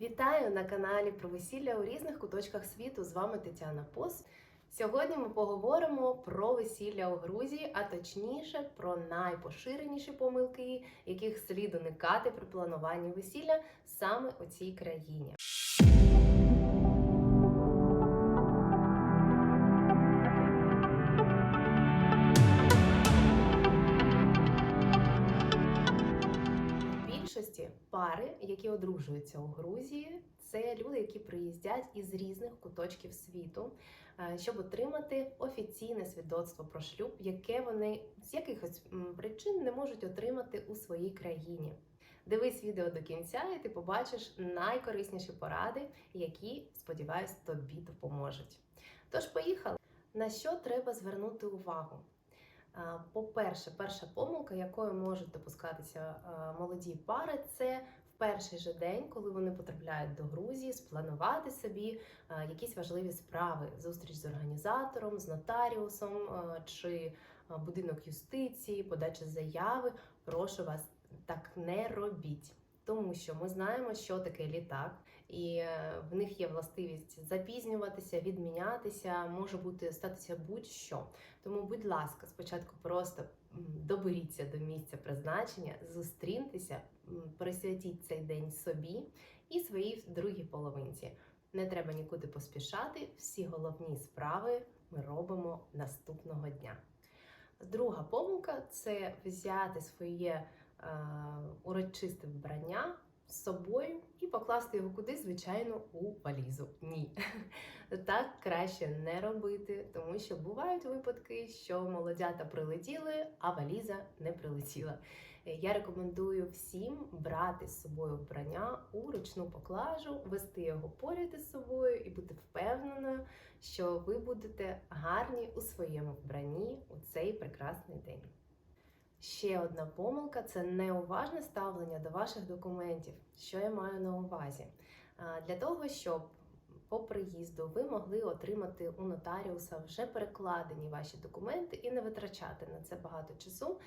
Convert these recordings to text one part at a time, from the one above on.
Вітаю на каналі про весілля у різних куточках світу. З вами Тетяна Пос. Сьогодні ми поговоримо про весілля у Грузії, а точніше про найпоширеніші помилки, яких слід уникати при плануванні весілля саме у цій країні. Більшості пари, які одружуються у Грузії, це люди, які приїздять із різних куточків світу, е, щоб отримати офіційне свідоцтво про шлюб, яке вони з якихось причин не можуть отримати у своїй країні. Дивись відео до кінця, і ти побачиш найкорисніші поради, які, сподіваюсь, тобі допоможуть. Тож, поїхали! На що треба звернути увагу? По-перше, перша помилка, якою можуть допускатися молоді пари, це в перший же день, коли вони потрапляють до Грузії, спланувати собі якісь важливі справи: зустріч з організатором, з нотаріусом чи будинок юстиції, подача заяви. Прошу вас, так не робіть. Тому що ми знаємо, що таке літак, і е, в них є властивість запізнюватися, відмінятися, може бути статися будь-що. Тому, будь ласка, спочатку просто доберіться до місця призначення, зустріньтеся, присвятіть цей день собі і своїй другій половинці. Не треба нікуди поспішати. Всі головні справи ми робимо наступного дня. Друга помилка це взяти своє урочисте вбрання з собою і покласти його кудись, звичайно, у валізу. Ні. Так краще не робити, тому що бувають випадки, що молодята прилетіли, а валіза не прилетіла. Е, Я рекомендую всім брати з собою вбрання у ручну поклажу, вести його поряд із собою і бути впевненою, що ви будете гарні у своєму вбранні у цей прекрасний день. Ще одна помилка це неуважне ставлення до ваших документів. Що я маю на увазі? Для того, щоб по приїзду ви могли отримати у нотаріуса вже перекладені ваші документи і не витрачати на це багато часу.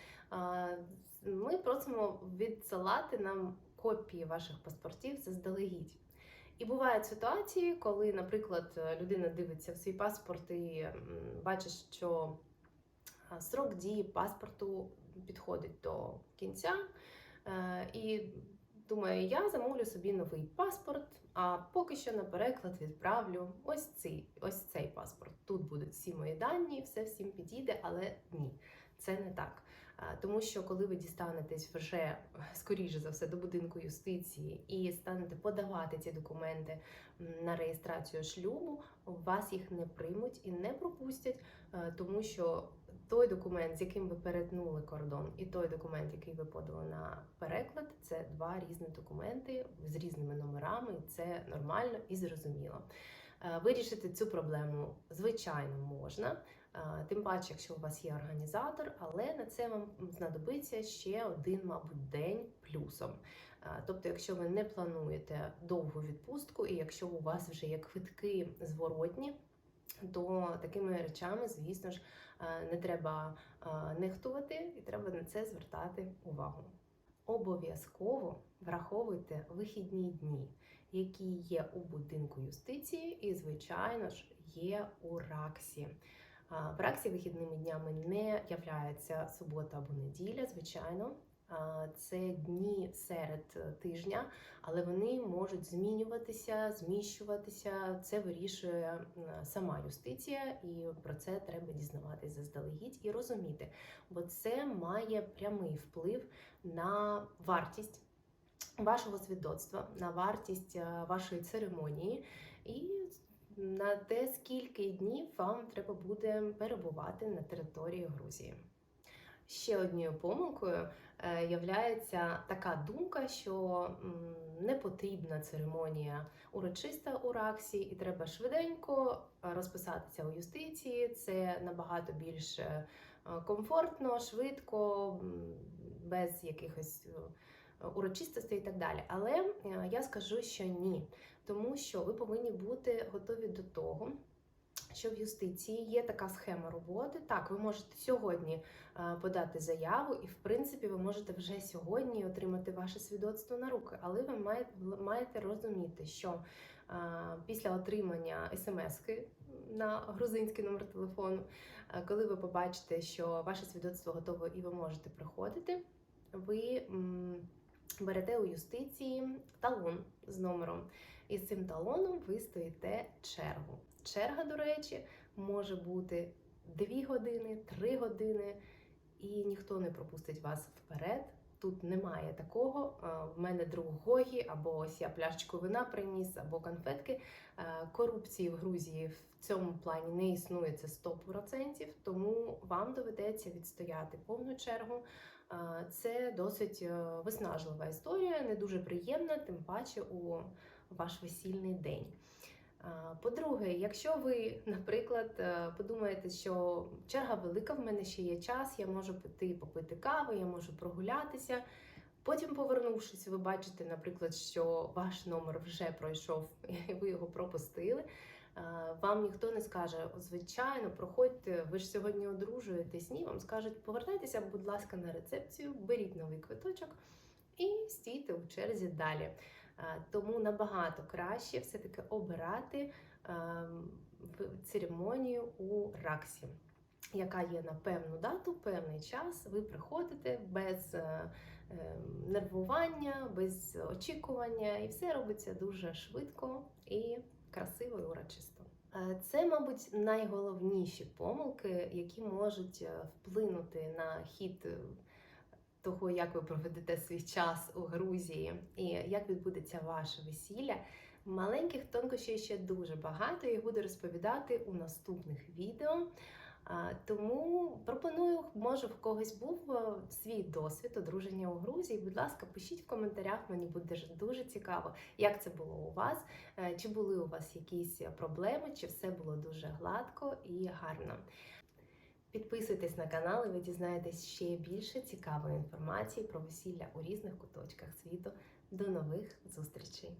Ми просимо відсилати нам копії ваших паспортів заздалегідь. І бувають ситуації, коли, наприклад, людина дивиться в свій паспорт і бачить, що срок дії паспорту підходить до кінця, е, і думає, я замовлю собі новий паспорт, а поки що на переклад відправлю ось цей, ось цей паспорт. Тут будуть всі мої дані, все всім підійде, але ні, це не так. Е, Тому що коли ви дістанетесь вже скоріше за все до будинку юстиції і станете подавати ці документи на реєстрацію шлюбу, вас їх не приймуть і не пропустять, е, тому що той документ, з яким ви перетнули кордон, і той документ, який ви подали на переклад, це два різні документи з різними номерами. і Це нормально і зрозуміло. Е, Вирішити цю проблему звичайно можна, е, тим паче, якщо у вас є організатор, але на це вам знадобиться ще один, мабуть, день плюсом. Е, Тобто, якщо ви не плануєте довгу відпустку, і якщо у вас вже є квитки зворотні, то такими речами, звісно ж, е, не треба е, нехтувати і треба на це звертати увагу. Обов'язково враховуйте вихідні дні, які є у будинку юстиції, і, звичайно ж, є у РАКСі. В РАКСі вихідними днями не являється субота або неділя, звичайно. Це дні серед е, тижня, але вони можуть змінюватися, зміщуватися. Це вирішує сама юстиція, і про це треба дізнаватися заздалегідь і розуміти, бо це має прямий вплив на вартість вашого свідоцтва, на вартість е, вашої церемонії і на те, скільки днів вам треба буде перебувати на території Грузії. Ще однією помилкою е, являється така думка, що не потрібна церемонія урочиста у Раксі, і треба швиденько е, розписатися у юстиції. Це набагато більш е, комфортно, швидко, без якихось е, урочистостей і так далі. Але е, я скажу, що ні, тому що ви повинні бути готові до того, що в юстиції є така схема роботи. Так, ви можете сьогодні е, подати заяву, і в принципі ви можете вже сьогодні отримати ваше свідоцтво на руки, але ви маєте, розуміти, що е, після отримання смски на грузинський номер телефону, е, коли ви побачите, що ваше свідоцтво готове і ви можете приходити, ви берете у юстиції талон з номером. І з цим талоном ви стоїте чергу. Черга, до речі, може бути 2 години, 3 години, і ніхто не пропустить вас вперед. Тут немає такого. е, В мене друг Гогі, або ось я пляшечку вина приніс, або конфетки. Е, Корупції в Грузії в цьому плані не існує це 100%, тому вам доведеться відстояти повну чергу. Е, Це досить виснажлива історія, не дуже приємна, тим паче у ваш весільний день. По-друге, якщо ви, наприклад, е, подумаєте, що черга велика, в мене ще є час, я можу піти попити каву, я можу прогулятися. Потім, повернувшись, ви бачите, наприклад, що ваш номер вже пройшов, і ви його пропустили. Вам ніхто не скаже, звичайно, проходьте, ви ж сьогодні одружуєтесь. Ні, вам скажуть, повертайтеся, будь ласка, на рецепцію, беріть новий квиточок і стійте у черзі далі. Тому набагато краще все-таки обирати ем, церемонію у Раксі, яка є на певну дату, певний час. Ви приходите без е, ем, нервування, без очікування, і все робиться дуже швидко і красиво і урочисто. Е, Це, мабуть, найголовніші помилки, які можуть е, вплинути на хід того, як ви проведете свій час у Грузії і як відбудеться ваше весілля. Маленьких тонкощів ще дуже багато. Їх буду розповідати у наступних відео. Тому пропоную, може, в когось був е, свій досвід одруження у Грузії. Будь ласка, пишіть в коментарях, мені буде дуже цікаво, як це було у вас, е, чи були у вас якісь проблеми, чи все було дуже гладко і гарно. Підписуйтесь на канал, і ви дізнаєтесь ще більше цікавої інформації про весілля у різних куточках світу. До нових зустрічей!